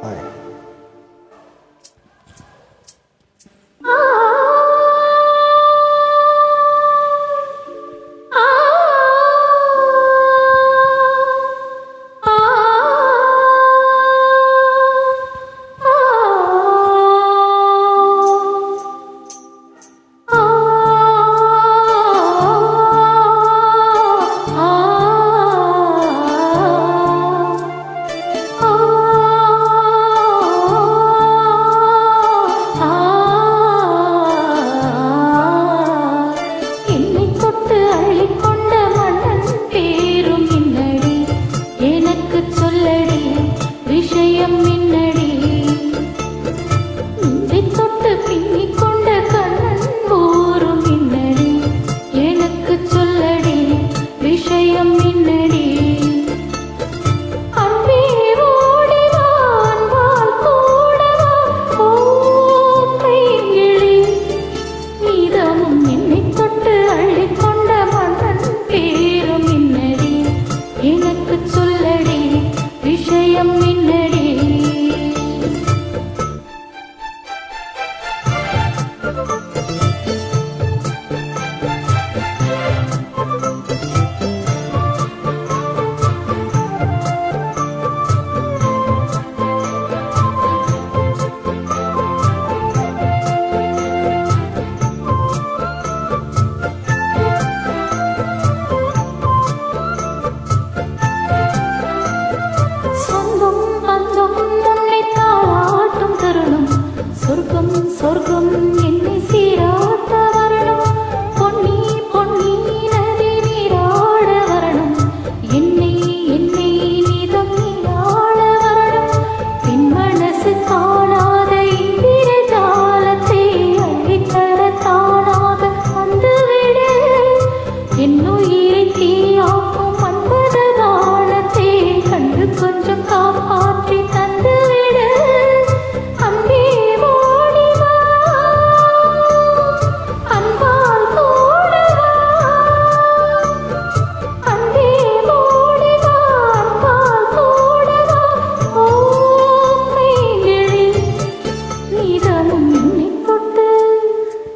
は。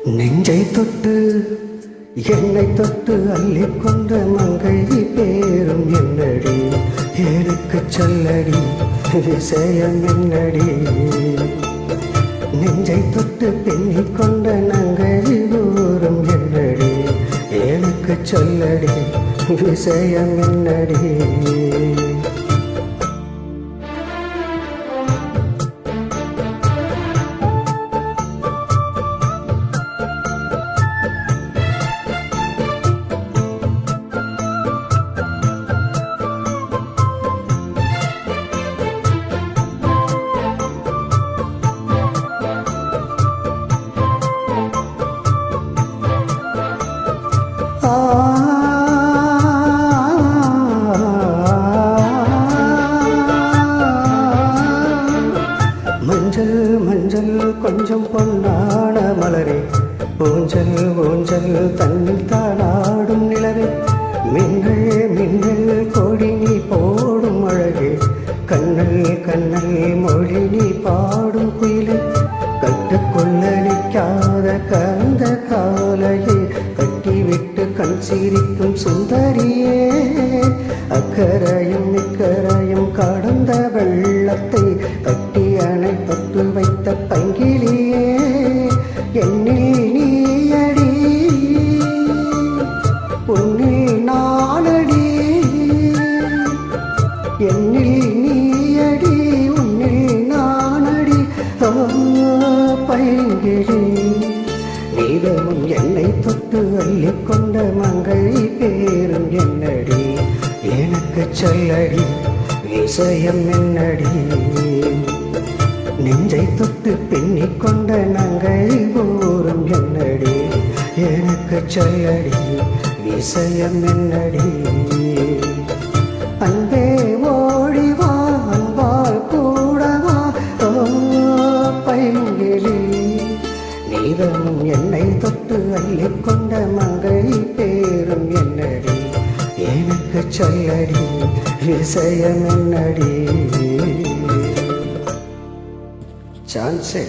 நெஞ்சை தொட்டு என்னை தொட்டு அள்ளிக்கொண்ட மங்கை பேரும் என்னடி? எனக்கு சொல்லடி விஷயம் என்னடி? நெஞ்சை தொட்டு பின்னிக் கொண்ட நங்கை ஊரும் என்னடி? எனக்கு சொல்லடி விஷயம் என்னடி? மஞ்சள் கொஞ்சம் பொன்னான மலரே. ஊஞ்சல் ஊஞ்சல் தன்னில் தாளாடும் நிலவே. மின்னல் மின்னல் கோடி நீ போடும் அழகே. கண்ணல் கண்ணல் மொழி நீ பாடும் குயிலே. கட்டுக்கொள்ள நிற்காத கந்த காலையே. கட்டிவிட்டு கண் சிரிக்கும் சுந்தரியே. அக்கரையும் இக்கரையும் கடந்த வெள்ளத்தை அணை வைத்த பங்கிலியே என்னில் நீயடி உன்னில் நானடி எண்ணில் நீயடி உன்னில் நானடி. ஆ, பைங்கிழி நீதமும் என்னை தொட்டு அள்ளிக்கொண்ட மங்கை பேரும் என்னடி. எனக்கு சொல்லடி விஷயம் என்னடி? தொட்டு பின்னிக் கொண்ட நங்கை போரும் என்னடி? எனக்கு சொல்லடி விஷயம் என்னடி? அன்பே ஓடிவா அன்பால் கூட பைங்கிலி. நீதமும் என்னை தொட்டு அள்ளிக் கொண்ட மங்கை பேரும் என்னடி? எனக்கு சொல்லடி விஷயம் என்னடி? ચાલશે